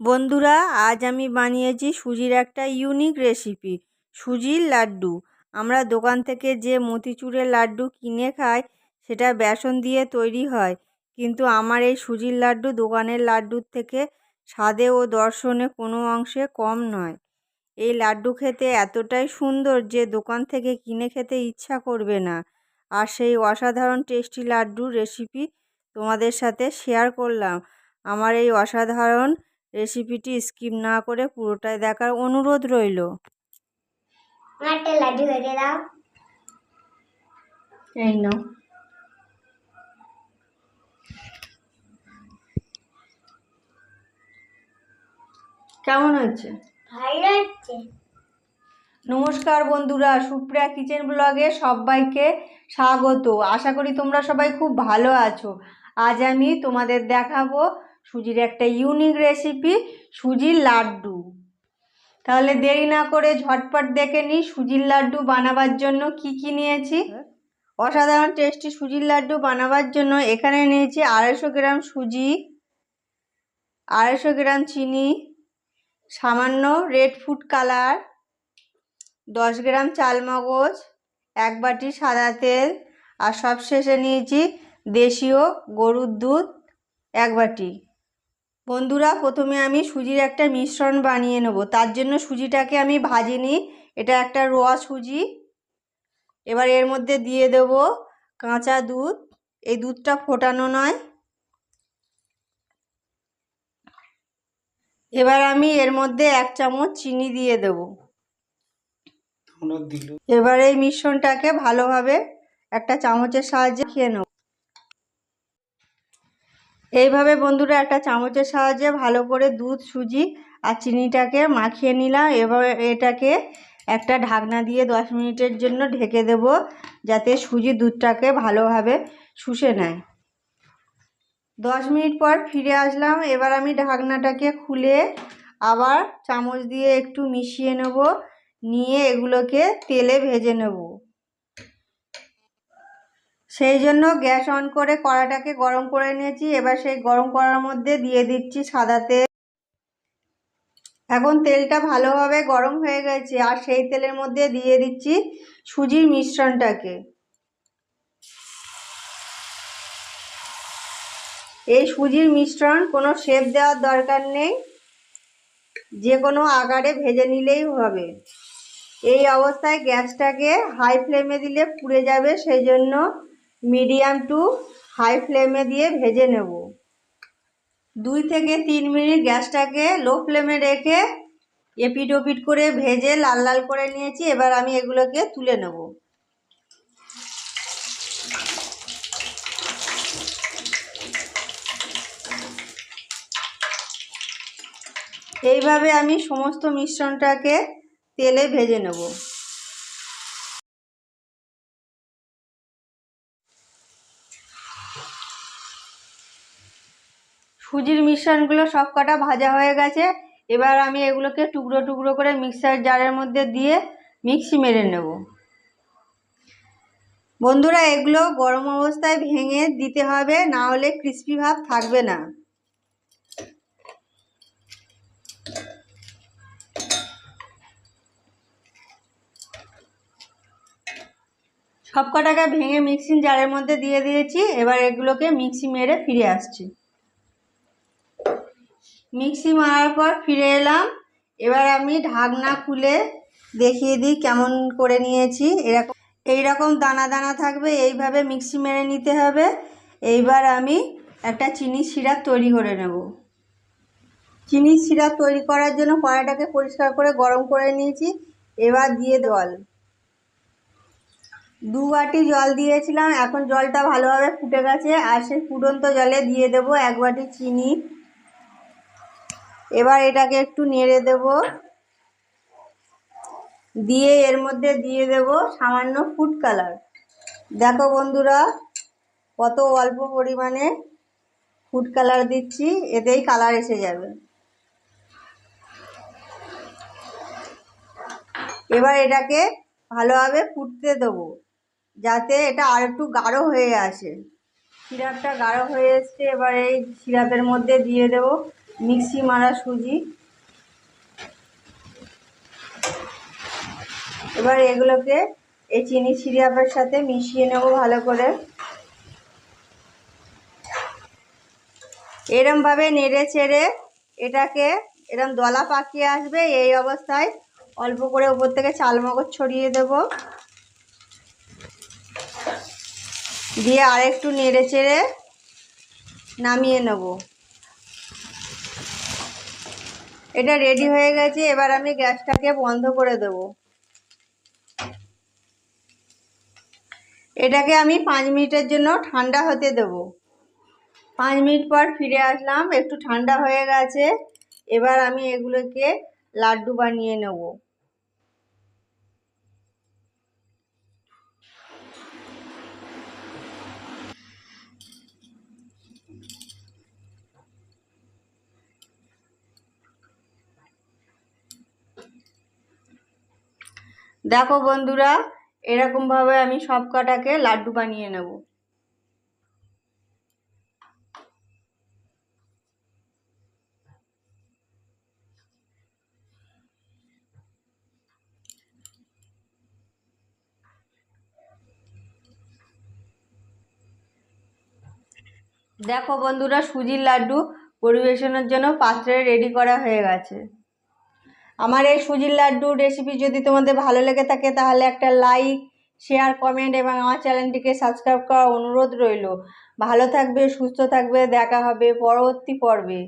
বন্ধুরা, আজ আমি বানিয়েছি সুজির একটা ইউনিক রেসিপি সুজির লাড্ডু। আমরা দোকান থেকে যে মতিচুরের লাড্ডু কিনে খাই, সেটা বেসন দিয়ে তৈরি হয়। কিন্তু আমার এই সুজির লাড্ডু দোকানের লাড্ডুর থেকে স্বাদে ও দর্শনে কোনো অংশে কম নয়। এই লাড্ডু খেতে এতটাই সুন্দর যে দোকান থেকে কিনে খেতে ইচ্ছা করবে না। আর সেই অসাধারণ টেস্টি লাড্ডুর রেসিপি তোমাদের সাথে শেয়ার করলাম। আমার এই অসাধারণ রেসিপিটি স্কিপ না করে পুরোটাই দেখার অনুরোধ রইল। একটা লাড্ডু ভেজে দাও। এই নাও। কেমন হয়েছে? ভালো হচ্ছে নমস্কার বন্ধুরা সুপ্রিয়া কিচেন ব্লগে সবাইকে স্বাগত। আশা করি তোমরা সবাই খুব ভালো আছো। আজ আমি তোমাদের দেখাবো সুজির একটা ইউনিক রেসিপি সুজির লাড্ডু। তাহলে দেরি না করে ঝটপট দেখে নিই সুজির লাড্ডু বানাবার জন্য কি কি নিয়েছি। অসাধারণ টেস্টি সুজির লাড্ডু বানাবার জন্য এখানে নিয়েছি আড়াইশো গ্রাম সুজি, আড়াইশো গ্রাম চিনি, সামান্য রেড ফুড কালার দশ গ্রাম চালমগজ, এক বাটি সাদা তেল, আর সবশেষে নিয়েছি দেশীয় গরুর দুধ, এক বাটি। বন্ধুরা প্রথমে আমি সুজির একটা মিশ্রণ বানিয়ে নেব। তার জন্য সুজিটাকে আমি ভাজিনি এটা একটা রোয়া সুজি। এবার এর মধ্যে দিয়ে দেব কাঁচা দুধ। এই দুধটা ফোটানো নয়। এবার আমি এর মধ্যে এক চামচ চিনি দিয়ে দেব। এবার এই মিশ্রণটাকে ভালোভাবে একটা চামচের সাহায্যে খেয়ে নেব। এইভাবে বন্ধুরা একটা চামচের সাহায্যে ভালো করে দুধ, সুজি আর চিনিটাকে মাখিয়ে নিলাম। এবার এটাকে একটা ঢাকনা দিয়ে দশ মিনিটের জন্য ঢেকে দেব যাতে সুজি দুধটাকে ভালোভাবে শুষে নেয়। দশ মিনিট পর ফিরে আসলাম। এবার আমি ঢাকনাটাকে খুলে আবার চামচ দিয়ে একটু মিশিয়ে নেব। নিয়ে এগুলোকে তেলে ভেজে নেব। সেই জন্য গ্যাস অন করে কড়াটাকে গরম করে নিয়েছি। এবার সেই গরম কড়ার মধ্যে দিয়ে দিচ্ছি সাদা তেল। এখন তেলটা ভালোভাবে গরম হয়ে গেছে। আর সেই তেলের মধ্যে দিয়ে দিচ্ছি সুজির মিশ্রণটাকে। এই সুজির মিশ্রণ কোনো শেপ দেওয়ার দরকার নেই। যে কোনো আকারে ভেজে নিলেই হবে। এই অবস্থায় গ্যাসটাকে হাই ফ্লেমে দিলে পুড়ে যাবে। সেই জন্য মিডিয়াম টু হাই ফ্লেমে দিয়ে ভেজে নেব। দুই থেকে তিন মিনিট গ্যাসটাকে লো ফ্লেমে রেখে এপিট ওপিট করে ভেজে লাল লাল করে নিয়েছি, এবার আমি এগুলোকে তুলে নেব। এইভাবে আমি সমস্ত মিশ্রণটাকে তেলে ভেজে নেব। সুজির মিশ্রণগুলো সব কটা ভাজা হয়ে গেছে। এবার আমি এগুলোকে টুকরো টুকরো করে মিক্সার জারের মধ্যে দিয়ে মিক্সি মেরে নেব। বন্ধুরা, এগুলো গরম অবস্থায় ভেঙে দিতে হবে, না হলে ক্রিস্পি ভাব থাকবে না। সব কটাকে ভেঙে মিক্সিং জারের মধ্যে দিয়ে দিয়েছি, এবার এগুলোকে মিক্সি মেরে ফিরে আসছি। মিক্সি মারার পর ফিরে এলাম। এবার আমি ঢাকনা খুলে দেখিয়ে দিই কেমন করে নিয়েছি। এরকম এইরকম দানা দানা থাকবে, এইভাবে মিক্সি মেরে নিতে হবে। এইবার আমি একটা চিনি সিরাপ তৈরি করে নেব। চিনি সিরাপ তৈরি করার জন্য কড়াইটাকে পরিষ্কার করে গরম করে নিয়েছি। এবার দিয়ে জল। দু বাটি জল দিয়েছিলাম, এখন জলটা ভালোভাবে ফুটে গেছে। আর সেই ফুটন্ত জলে দিয়ে দেব এক বাটি চিনি। এবার এটাকে একটু নেড়ে দেব। দিয়ে এর মধ্যে দিয়ে দেব সামান্য ফুড কালার দেখো বন্ধুরা, কত অল্প পরিমাণে ফুড কালার দিচ্ছি, এতেই কালার এসে যাবে। এবার এটাকে ভালোভাবে ফুটতে দেবো, যাতে এটা আর একটু গাঢ় হয়ে আসে। সিরাপটা গাঢ় হয়ে এসছে, এবার এই সিরাপের মধ্যে দিয়ে দেব। মিক্সি মারা সুজি। এবার এগুলোকে এই চিনি সিরিয়াপের সাথে মিশিয়ে নেব ভালো করে। এরমভাবে নেড়ে চেড়ে এটাকে এরম দলা পাকিয়ে আসবে, এই অবস্থায় অল্প করে উপর থেকে চাল মগজ ছড়িয়ে দেব। দিয়ে আরেকটু নেড়ে চেড়ে নামিয়ে নেব। এটা রেডি হয়ে গেছে, এবার আমি গ্যাসটাকে বন্ধ করে দেব। এটাকে আমি পাঁচ মিনিটের জন্য ঠান্ডা হতে দেব। পাঁচ মিনিট পর ফিরে আসলাম, একটু ঠান্ডা হয়ে গেছে। এবার আমি এগুলোকে লাড্ডু বানিয়ে নেব। দেখো বন্ধুরা এরকমভাবে আমি সব কটাকে লাড্ডু বানিয়ে নেব। দেখো বন্ধুরা, সুজির লাড্ডু পরিবেশনের জন্য পাত্রে রেডি করা হয়ে গেছে। আমার এই সুজির লাড্ডুর রেসিপি যদি তোমাদের ভালো লেগে থাকে, তাহলে একটা লাইক শেয়ার কমেন্ট এবং আমার চ্যানেলটিকে সাবস্ক্রাইব করার অনুরোধ রইল। ভালো থাকবে, সুস্থ থাকবে, দেখা হবে পরবর্তী পর্বে।